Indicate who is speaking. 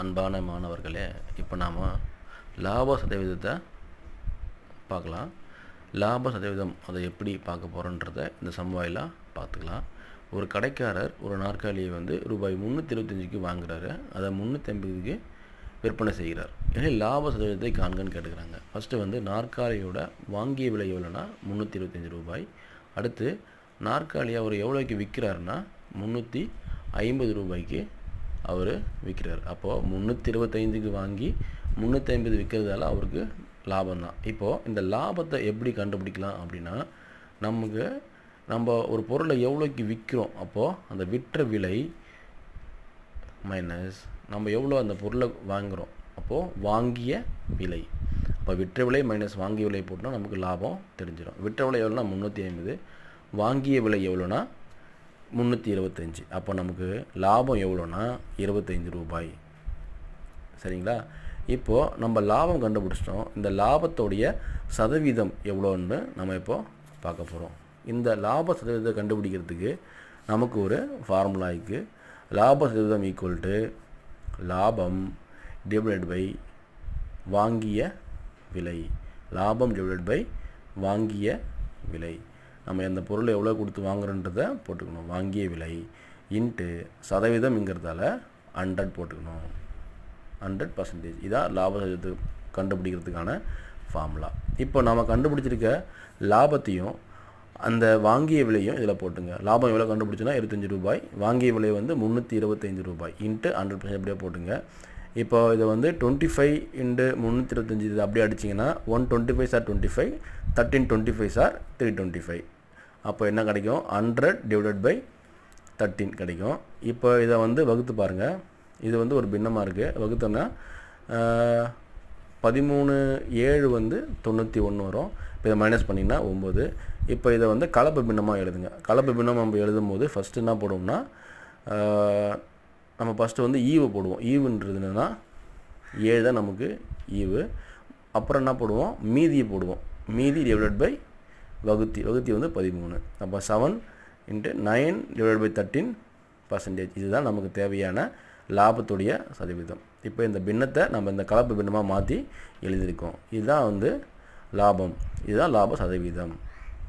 Speaker 1: அன்பான மாணவர்களே இப்போ நாம் லாப சதவீதத்தை பார்க்கலாம். லாப சதவீதம் அதை எப்படி பார்க்க போகிறோன்றத இந்த சம்வாயிலாக பார்த்துக்கலாம். ஒரு கடைக்காரர் ஒரு நாற்காலியை வந்து ரூபாய் முந்நூற்றி இருபத்தஞ்சிக்கு வாங்குறாரு. அதை முந்நூற்றி ஐம்பதுக்கு விற்பனை செய்கிறார். எனவே லாப சதவீதத்தை காண்கன்னு கேட்டுக்கிறாங்க. ஃபஸ்ட்டு வந்து நாற்காலியோட வாங்கிய விலை எவ்வளோனா முந்நூற்றி இருபத்தஞ்சி ரூபாய். அடுத்து நாற்காலியை அவர் எவ்வளோக்கு விற்கிறாருன்னா முந்நூற்றி ஐம்பது ரூபாய்க்கு அவர் விற்கிறார் அப்போது முந்நூற்றி இருபத்தைந்துக்கு வாங்கி முந்நூற்றி ஐம்பது விற்கிறதால அவருக்கு லாபம் தான் இப்போது இந்த லாபத்தை எப்படி கண்டுபிடிக்கலாம் அப்படின்னா நமக்கு நம்ம ஒரு பொருளை எவ்வளோக்கு விற்கிறோம் அப்போது அந்த விற்ற விலை மைனஸ் நம்ம எவ்வளோ அந்த பொருளை வாங்குகிறோம் அப்போது வாங்கிய விலை. அப்போ விற்ற விலை மைனஸ் வாங்கிய விலை போட்டால் நமக்கு லாபம் தெரிஞ்சிடும். விற்ற விலை எவ்வளோனா முந்நூற்றி ஐம்பது வாங்கிய விலை எவ்வளோனா முந்நூற்றி இருபத்தஞ்சி. அப்போ நமக்கு லாபம் எவ்வளோன்னா இருபத்தஞ்சி ரூபாய். சரிங்களா? இப்போது நம்ம லாபம் கண்டுபிடிச்சிட்டோம். இந்த லாபத்தோடைய சதவீதம் எவ்வளோன்னு நம்ம இப்போது பார்க்க போகிறோம் இந்த லாப சதவீதத்தை கண்டுபிடிக்கிறதுக்கு நமக்கு ஒரு ஃபார்முலா இருக்குது லாப சதவீதம் ஈக்குவல் டு லாபம் டிவைடட் பை வாங்கிய விலை. லாபம் டிவைடட் பை வாங்கிய விலை. நம்ம எந்த பொருளை எவ்வளோ கொடுத்து வாங்குறோன்றதை போட்டுக்கணும். வாங்கிய விலை இன்ட்டு சதவீதம்ங்கிறதால ஹண்ட்ரட் போட்டுக்கணும். ஹண்ட்ரட் பர்சன்டேஜ் இதான் லாப சதவீதத்தை கண்டுபிடிக்கிறதுக்கான ஃபார்முலா இப்போ நம்ம கண்டுபிடிச்சிருக்க லாபத்தையும் அந்த வாங்கிய விலையும் இதில் போட்டுங்க. லாபம் எவ்வளோ கண்டுபிடிச்சோன்னா இருபத்தஞ்சி ரூபாய். வாங்கிய விலை வந்து முந்நூற்றி இருபத்தஞ்சி ரூபாய். இன்ட்டு ஹண்ட்ரட் பர்சன்ட் அப்படியே போட்டுங்க. இப்போ இதை வந்து டுவெண்ட்டி ஃபைவ் இன்ட்டு முந்நூற்றி இருபத்தஞ்சி இது அப்படியே அடிச்சிங்கன்னா one twenty five sir twenty five thirteen twenty five sir three twenty five அப்போ என்ன கிடைக்கும்? ஹண்ட்ரட் டிவைடட் பை தேர்ட்டின் கிடைக்கும். இப்போ இதை வந்து வகுத்து பாருங்கள் இது வந்து ஒரு பின்னமாக இருக்குது வகுத்தோன்னா பதிமூணு ஏழு வந்து தொண்ணூற்றி ஒன்று வரும். இப்போ இதை மைனஸ் பண்ணிங்கன்னா ஒம்பது இப்போ இதை வந்து கலப்பு பின்னமாக எழுதுங்க. கலப்பு பின்னம் நம்ம எழுதும் போது ஃபஸ்ட்டு என்ன போடுவோம்னா நம்ம ஃபஸ்ட்டு வந்து ஈவு போடுவோம். ஈவுன்றது என்னென்னா ஏழு தான் நமக்கு ஈவு. அப்புறம் என்ன போடுவோம்? மீதியை போடுவோம். மீதி டிவைட் பை வகுத்தி. வகுத்தி வந்து பதிமூணு. அப்போ seven into nine divide by thirteen percentage இதுதான் நமக்கு தேவையான லாபத்துடைய சதவீதம். இப்போ இந்த பின்னத்தை நம்ம இந்த கலப்பு பின்னமாக மாற்றி எழுதியிருக்கோம். இதுதான் வந்து லாபம். இதுதான் லாப சதவீதம்.